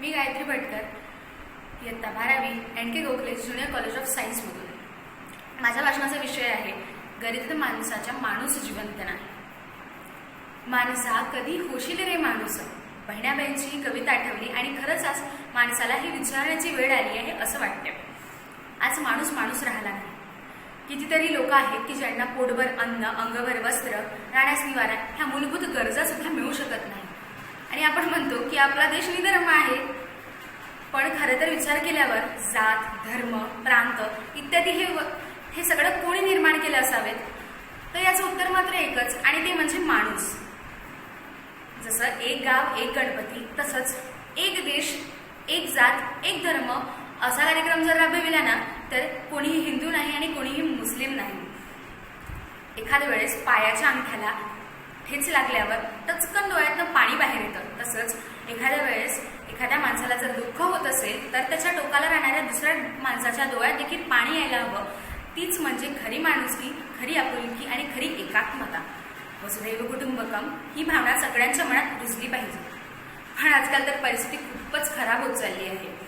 मी गायत्री भटकर इयत्ता बारावी N K Gokhale junior college of सायन्समधून माझ्या भाषणाचा विषय आहे गरीब माणसाच्या माणूस जिवंतना माणसा कधी होशील रे माणूस? बहिणाबाईंची कविता आठवली आणि खरंच आज माणसाला ही विचारण्याची वेळ आली आहे असं वाटतं आज माणूस माणूस राहिला नाही. कितीतरी लोक आहेत की ज्यांना पोटभर अन्न अंगभर वस्त्र राहण्यास निवारा ह्या मूलभूत गरजा सुद्धा मिळू शकत नाही आणि आपण म्हणतो की आपला देश निधर्म आहे. पण खरं तर विचार केल्यावर जात धर्म प्रांत इत्यादी हे हे सगळं कोणी निर्माण केलं असावेत? तर याचं उत्तर मात्र एकच आणि ते म्हणजे माणूस. जसं एक गाव एक गणपती तसंच एक देश एक जात एक धर्म असा कार्यक्रम जर राबविला ना तर कोणीही हिंदू नाही आणि कोणीही मुस्लिम नाही. एखाद्या वेळेस पायाच्या अंगठ्याला ठेच लागल्यावर टचकन डोळ्यातनं पाणी बाहेर येतं तसंच एखाद्या वेळेस एखाद्या माणसाला जर दुःख होत असेल तर त्याच्या टोकाला राहणाऱ्या दुसऱ्या माणसाच्या डोळ्यात देखील पाणी यायला हवं. तीच म्हणजे खरी माणुसकी खरी आपुलकी आणि खरी एकात्मता. वसुदैव कुटुंबकम ही भावना सगळ्यांच्या मनात रुजली पाहिजे. पण आजकाल तर परिस्थिती खूपच खराब होत चालली आहे.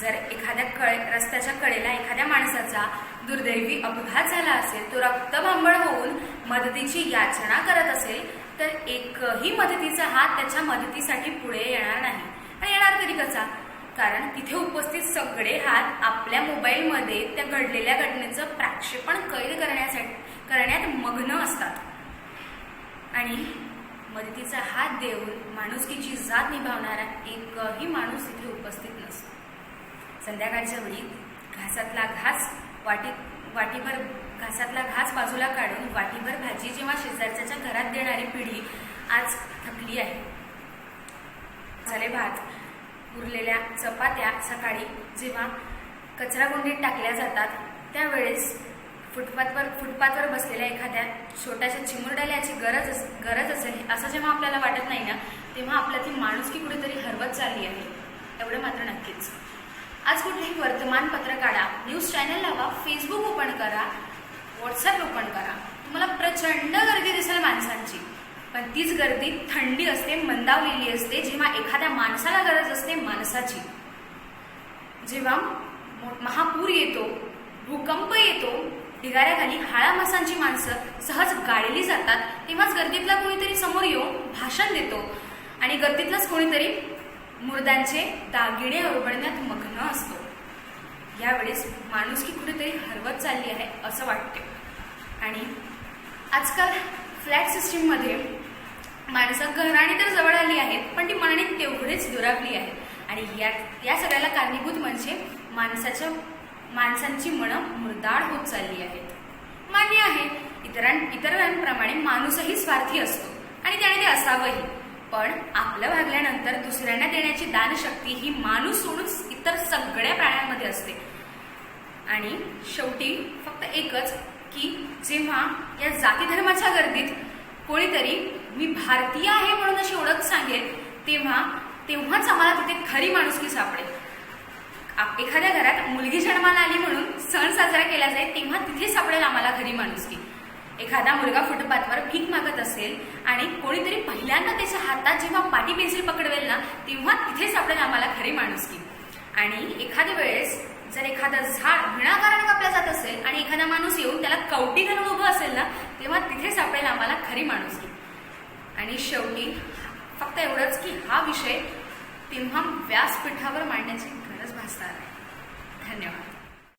जर एखाद्या कळे रस्त्याच्या कडेला एखाद्या माणसाचा दुर्दैवी अपघात झाला असेल तो रक्तभांबळ होऊन मदतीची याचना करत असेल तर एकही मदतीचा हात त्याच्या मदतीसाठी पुढे येणार नाही. आणि येणार तरी कसा? कारण तिथे उपस्थित सगळे हात आपल्या मोबाईलमध्ये त्या घडलेल्या घटनेचं प्रक्षेपण कैद करण्यासाठी करण्यात मग्न असतात. आणि मदतीचा हात देऊन माणुसकीची जात निभावणारा एकही माणूस तिथे उपस्थित नसतो. संध्याकाळच्या वेळी घासातला घास वाटी वाटीभर घासातला घास बाजूला काढून वाटीभर भाजी जेव्हा शेजारच्या घरात देणारी पिढी आज थकली आहे. झाले भात. उरलेल्या चपात्या सकाळी जेव्हा कचराकुंडीत टाकल्या जातात त्यावेळेस फुटपाथवर फुटपाथवर बसलेल्या एखाद्या छोट्याशा चिमुरड्याला याची गरज अस गरज असेल असं जेव्हा आपल्याला वाटत नाही ना तेव्हा आपल्यातील माणुसकी कुठेतरी हरवत चालली आहे. एवढं मात्र नक्कीच. आज कुठलीही वर्तमानपत्र काढा न्यूज चॅनल लावा फेसबुक ओपन करा व्हॉट्सअप ओपन करा. तुम्हाला प्रचंड पण तीच गर्दी थंडी असते मंदावलेली असते जेव्हा एखाद्या माणसाला गरज असते माणसाची. जेव्हा महापूर येतो भूकंप येतो ढिगाऱ्याखाली हाळा मासांची माणसं सहज गाळली जातात तेव्हाच गर्दीतला कोणीतरी समोर येऊन भाषण देतो. आणि गर्दीतलाच कोणीतरी मुर्दांचे दागिने उघडण्यात मग्न असतो. यावेळेस माणुसकी कुठेतरी हरवत चालली आहे असं वाटते. आणि आजकाल फ्लॅट सिस्टीममध्ये माणसं घराणी तर जवळ आली आहेत पण ती मनाने तेवढीच दुरावली आहे आणि या या सगळ्याला कारणीभूत म्हणजे माणसाच्या माणसांची मनं मुरदाड होत चालली आहेत. मान्य आहे इतरां इतरांप्रमाणे माणूसही स्वार्थी असतो आणि त्याने ते असावंही. पण आपलं भागल्यानंतर दुसऱ्यांना देण्याची दानशक्ती ही माणूस सोडून इतर सगळ्या प्राण्यांमध्ये असते. आणि शेवटी फक्त एकच की जेव्हा या जाती धर्माच्या गर्दीत कोणीतरी मी भारतीय आहे म्हणून अशी ओळख सांगेल तेव्हा तेव्हाच आम्हाला तिथे खरी माणुसकी सापडेल. आप- एखाद्या घरात मुलगी जन्माला आली म्हणून सण साजरा केला जाईल तेव्हा तिथे सापडेल आम्हाला खरी माणुसकी. एखादा मुलगा फुटपाथवर भीक मागत असेल आणि कोणीतरी पहिल्यांदा त्याच्या हातात जेव्हा पाटी पेन्सिल पकडवेल ना तेव्हा तिथे सापडेल आम्हाला खरी माणुसकी. आणि एखाद्या वेळेस जर एखादं झाड विणाकारण कापलं जात असेल आणि एखादा माणूस येऊन त्याला कवटी घालून उभं असेल ना तेव्हा तिथे सापडेल आम्हाला खरी माणुसकी आणि शेवटी फक्त एवढंच की हा विषय तेव्हा व्यासपीठावर मांडण्याची गरज भासणार आहे धन्यवाद.